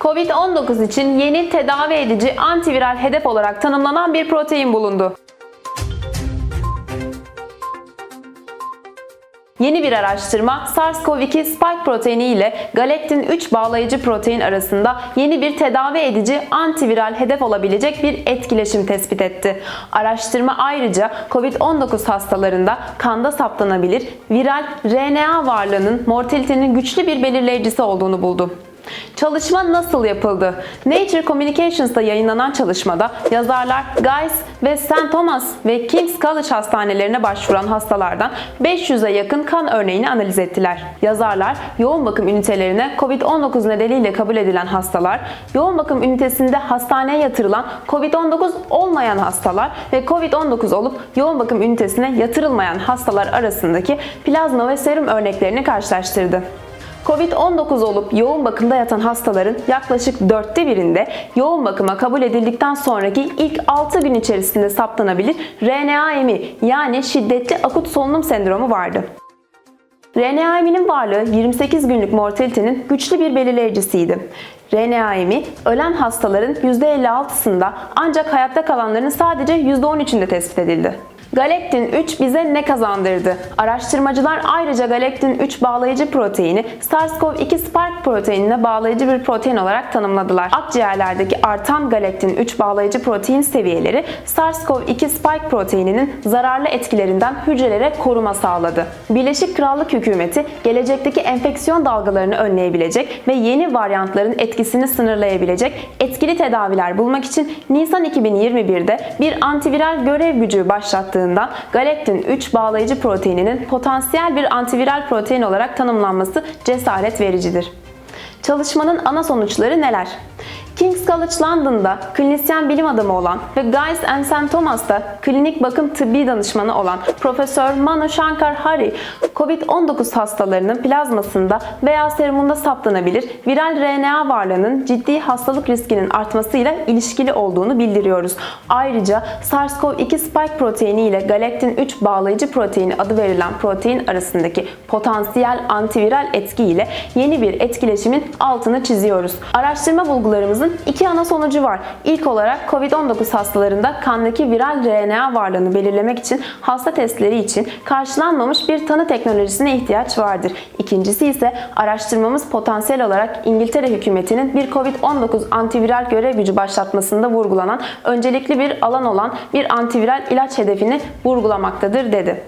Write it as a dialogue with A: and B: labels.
A: Covid-19 için yeni tedavi edici antiviral hedef olarak tanımlanan bir protein bulundu. Yeni bir araştırma SARS-CoV-2 spike proteini ile galaktin-3 bağlayıcı protein arasında yeni bir tedavi edici antiviral hedef olabilecek bir etkileşim tespit etti. Araştırma ayrıca COVID-19 hastalarında kanda saptanabilir viral RNA varlığının mortalitenin güçlü bir belirleyicisi olduğunu buldu. Çalışma nasıl yapıldı? Nature Communications'ta yayınlanan çalışmada yazarlar Guy's ve St. Thomas ve King's College hastanelerine başvuran hastalardan 500'e yakın kan örneğini analiz ettiler. Yazarlar yoğun bakım ünitelerine COVID-19 nedeniyle kabul edilen hastalar, yoğun bakım ünitesinde hastaneye yatırılan COVID-19 olmayan hastalar ve COVID-19 olup yoğun bakım ünitesine yatırılmayan hastalar arasındaki plazma ve serum örneklerini karşılaştırdı. Covid-19 olup yoğun bakımda yatan hastaların yaklaşık dörtte birinde yoğun bakıma kabul edildikten sonraki ilk 6 gün içerisinde saptanabilir RNA-MI yani şiddetli akut solunum sendromu vardı. RNA-MI'nin varlığı 28 günlük mortalitenin güçlü bir belirleyicisiydi. RNA-MI ölen hastaların %56'sında ancak hayatta kalanların sadece %13'ünde tespit edildi. Galaktin 3 bize ne kazandırdı? Araştırmacılar ayrıca galaktin 3 bağlayıcı proteini SARS-CoV-2 spike proteinine bağlayıcı bir protein olarak tanımladılar. Akciğerlerdeki artan galaktin 3 bağlayıcı protein seviyeleri SARS-CoV-2 spike proteininin zararlı etkilerinden hücrelere koruma sağladı. Birleşik Krallık hükümeti gelecekteki enfeksiyon dalgalarını önleyebilecek ve yeni varyantların etkisini sınırlayabilecek etkili tedaviler bulmak için Nisan 2021'de bir antiviral görev gücü başlattığında galaktin 3 bağlayıcı proteininin potansiyel bir antiviral protein olarak tanımlanması cesaret vericidir. Çalışmanın ana sonuçları neler? King's College London'da klinisyen bilim adamı olan ve Guy's and St. Thomas'ta klinik bakım tıbbi danışmanı olan Profesör Manu Shankar Hari, COVID-19 hastalarının plazmasında veya serumunda saptanabilir viral RNA varlığının ciddi hastalık riskinin artmasıyla ilişkili olduğunu bildiriyoruz. Ayrıca SARS-CoV-2 spike proteini ile galaktin 3 bağlayıcı proteini adı verilen protein arasındaki potansiyel antiviral etki ile yeni bir etkileşimin altını çiziyoruz. Araştırma bulgularımızın iki ana sonucu var. İlk olarak COVID-19 hastalarında kandaki viral RNA varlığını belirlemek için hasta testleri için karşılanmamış bir tanı teknolojisine ihtiyaç vardır. İkincisi ise araştırmamız potansiyel olarak İngiltere hükümetinin bir COVID-19 antiviral görev gücü başlatmasında vurgulanan öncelikli bir alan olan bir antiviral ilaç hedefini vurgulamaktadır dedi.